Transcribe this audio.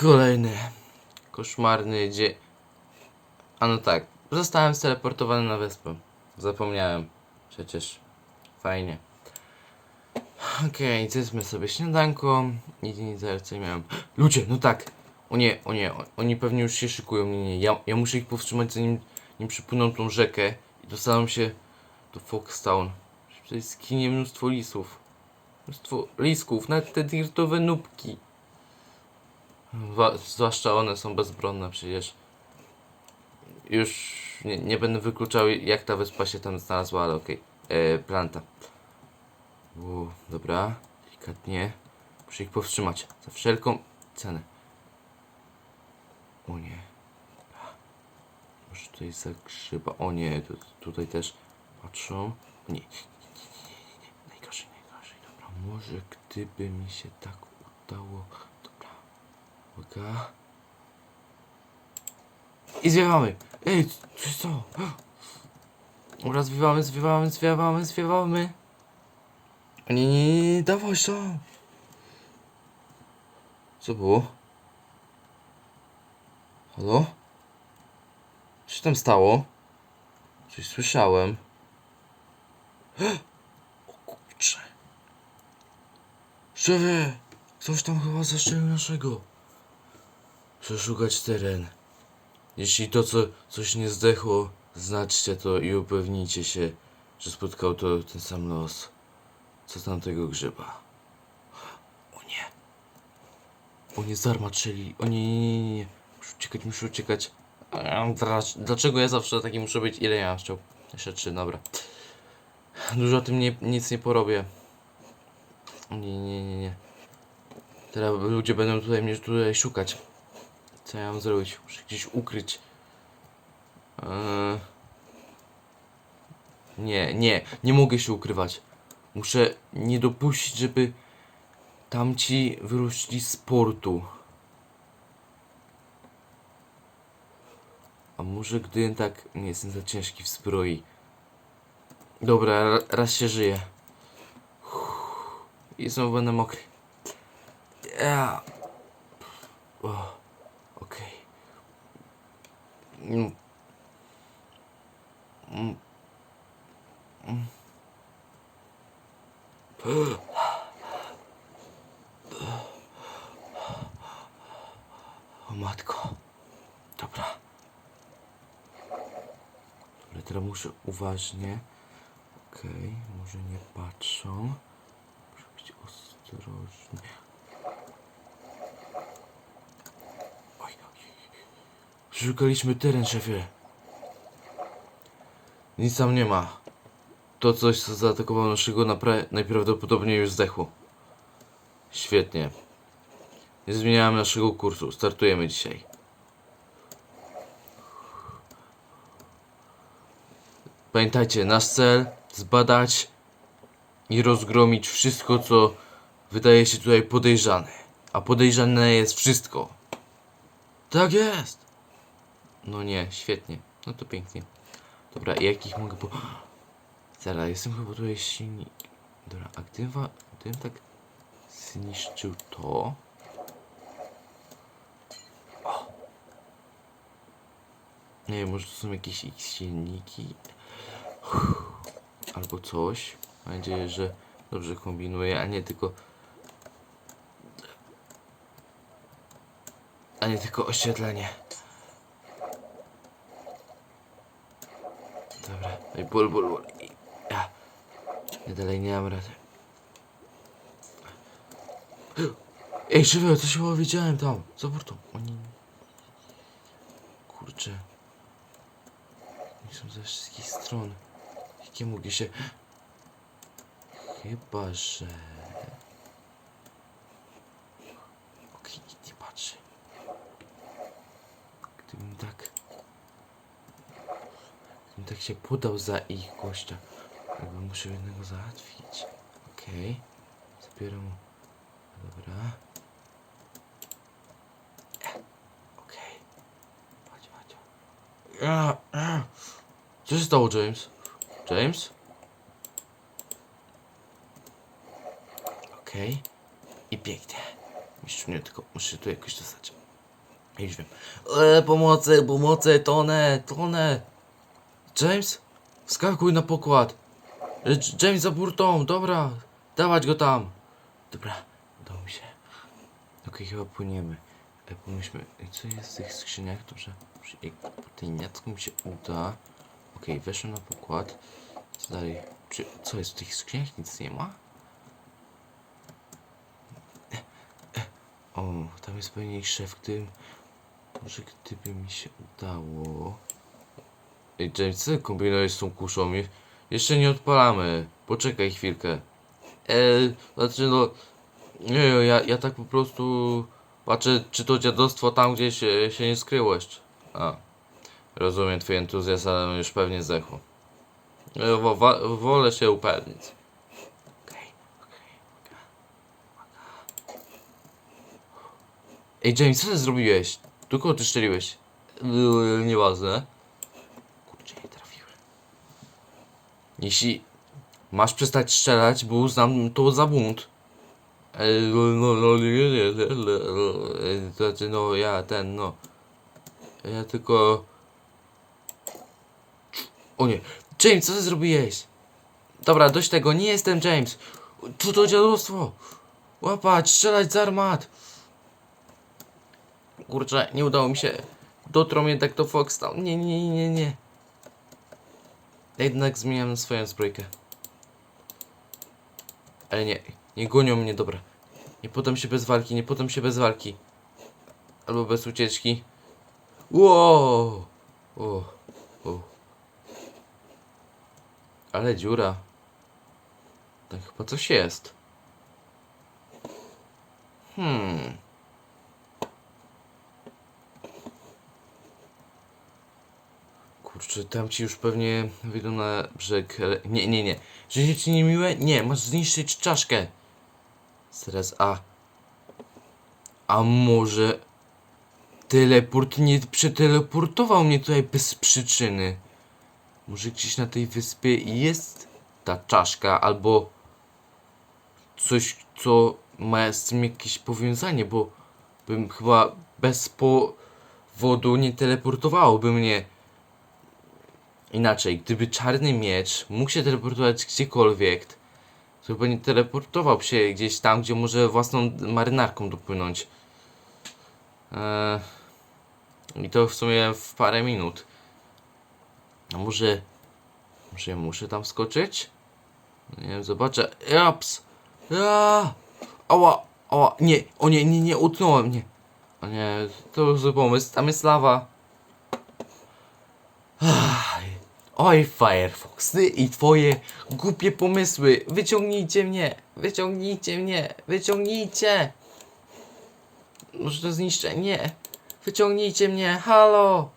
Kolejny koszmarny dzień. A no tak, zostałem steleportowany na wyspę. Zapomniałem. Przecież fajnie. Okej, zjedzmy sobie śniadanko. Nic nie zaraz co miałem. Ludzie, no tak. O nie, o nie, oni pewnie już się szykują. Nie, nie, ja, ja muszę ich powstrzymać zanim nim przypłyną tą rzekę i dostaną się do Foxtown. To jest skinie mnóstwo lisów. Mnóstwo lisków, nawet te dirtowe nubki. Zwłaszcza one są bezbronne przecież. Już nie, nie będę wykluczał jak ta wyspa się tam znalazła, ale okej. E, Planta. U, dobra. Delikatnie. Muszę ich powstrzymać. Za wszelką cenę. O nie. Może tutaj za grzyba. O nie, tu, tutaj też patrzą. Nie. nie, nie, nie, nie, nie. Najgorzej, najgorzej. Dobra, może gdyby mi się tak udało. Uwaga. I zwiewamy. Ej, co? Dobra, zwiewamy, zwiewamy, zwiewamy, zwiewamy. Nie, nie, nie, dawaj sam. Co było? Halo? Co się tam stało? Coś słyszałem. O kurczę. Szefie! Ktoś tam chyba zastrzelił naszego. Przeszukać teren. Jeśli to co, coś nie zdechło, znaczcie to i upewnijcie się, że spotkał to ten sam los, co tamtego grzyba. O nie. O nie, zarmaczyli. O nie, nie, nie, nie. Muszę uciekać, muszę uciekać. Dlaczego ja zawsze taki muszę być? Ile ja mam chciał? Jeszcze trzy, dobra. Dużo tym nie, nic nie porobię. Nie, nie, nie, nie. Teraz ludzie będą tutaj mnie tutaj szukać. Co ja mam zrobić? Muszę gdzieś ukryć. Eee... Nie, nie, nie mogę się ukrywać. Muszę nie dopuścić, żeby tamci wyrośli z portu. A może gdy tak nie jestem za ciężki w zbroi. Dobra, ra- raz się żyje. I znowu będę mokry. Ja. O, Okej. Mm. Mm. Mm. O matko. Dobra. Ale teraz muszę uważnie. Okej, może nie patrzą. Muszę być ostrożny. Oj, oj, oj. Szukaliśmy teren, szefie. Nic tam nie ma. To coś, co zaatakowało naszego najprawdopodobniej już zdechło. Świetnie. Nie zmieniałem naszego kursu. Startujemy dzisiaj. Pamiętajcie, nasz cel zbadać i rozgromić wszystko, co wydaje się tutaj podejrzane. A podejrzane jest wszystko. Tak jest! No nie, świetnie. No to pięknie. Dobra, jakich mogę po... Zaraz, jestem chyba tutaj silnik. Dobra, a gdybym, wa- gdybym tak zniszczył to... O! Nie wiem, może to są jakieś ich silniki? Uff, Albo coś. Mam nadzieję, że dobrze kombinuję, a nie tylko... A nie tylko oświetlenie. I ból, ból, ból. Ja. dalej nie mam rady. Ej, Szywio, co się widziałem tam? Za portą. Oni... Kurczę. Oni są ze wszystkich stron. Jakie mogli się... Chyba, że... Okej, nikt nie patrzy. Gdybym tak... Gdybym tak się podał za ich gościa. Jakby muszę jednego załatwić. Okej. Zabieram mu. Dobra. Okej. Chodź, chodź. A. Co się stało, James? James? Okej. I pięknie. Mistrz mnie tylko muszę tu jakoś dostać. Już wiem. E, pomocy, pomocy, tonę, tonę. James, wskakuj na pokład. E, James za burtą, dobra. Dawać go tam. Dobra, udało mi się. Okej, chyba płyniemy. E, pomyślmy, e, co jest w tych skrzyniach? Może jak po tej niacku mi się uda. Okej, weszłem na pokład. Co dalej? Czy, co jest w tych skrzyniach? Nic nie ma? O, tam jest pewnie szef, gdy... Może gdyby mi się udało... Ej, James, co ty kombinujesz z tą kuszą? Je- Jeszcze nie odpalamy. Poczekaj chwilkę. E, znaczy no... Nie, ja, ja tak po prostu... Patrzę, czy to dziadostwo tam gdzieś się, się nie skryło jeszcze. A. Rozumiem twój entuzjazm, ale już pewnie zdechło. E, Wo, wolę się upewnić. Ej, James, co ty zrobiłeś? Do kogo ty szczeliłeś? Nieważne. Kurczę, nie trafiłem. Jeśli masz przestać strzelać, bo uznam to za bunt. Znaczy, no, ja ten, no. Ja tylko... O nie, James, co ty zrobiłeś? Dobra, dość tego, nie jestem James. Co to dziadostwo? Łapać, strzelać z armat. Kurczę, nie udało mi się. Dotrą mnie tak do Foxtown. Nie, nie, nie, nie. Jednak zmieniam swoją zbrojkę. Ale nie, nie gonią mnie, dobra. Nie podam się bez walki, nie podam się bez walki. Albo bez ucieczki. Wow! Ale dziura. Tak chyba coś jest. Hmm. Kurczę, tam ci już pewnie wyjdą na brzeg. Nie, nie, nie. Życie ci niemiłe? Nie, masz zniszczyć czaszkę. Teraz A. A może teleport nie przeteleportował mnie tutaj bez przyczyny? Może gdzieś na tej wyspie jest ta czaszka albo coś, co ma z tym jakieś powiązanie, bo bym chyba bez powodu nie teleportowałoby mnie. Inaczej, gdyby czarny miecz mógł się teleportować gdziekolwiek, to chyba nie teleportował się gdzieś tam, gdzie może własną marynarką dopłynąć. Eee, I to w sumie w parę minut. A może... Może muszę tam skoczyć? Nie wiem, zobaczę. Japs! Ja! Ała! Ała! Nie! O nie, nie, nie, utknąłem, nie. O nie, to zły pomysł, tam jest lawa. Oj, Firefox, ty i twoje głupie pomysły. Wyciągnijcie mnie, wyciągnijcie mnie, wyciągnijcie. Może to zniszczę? Nie. Wyciągnijcie mnie, halo.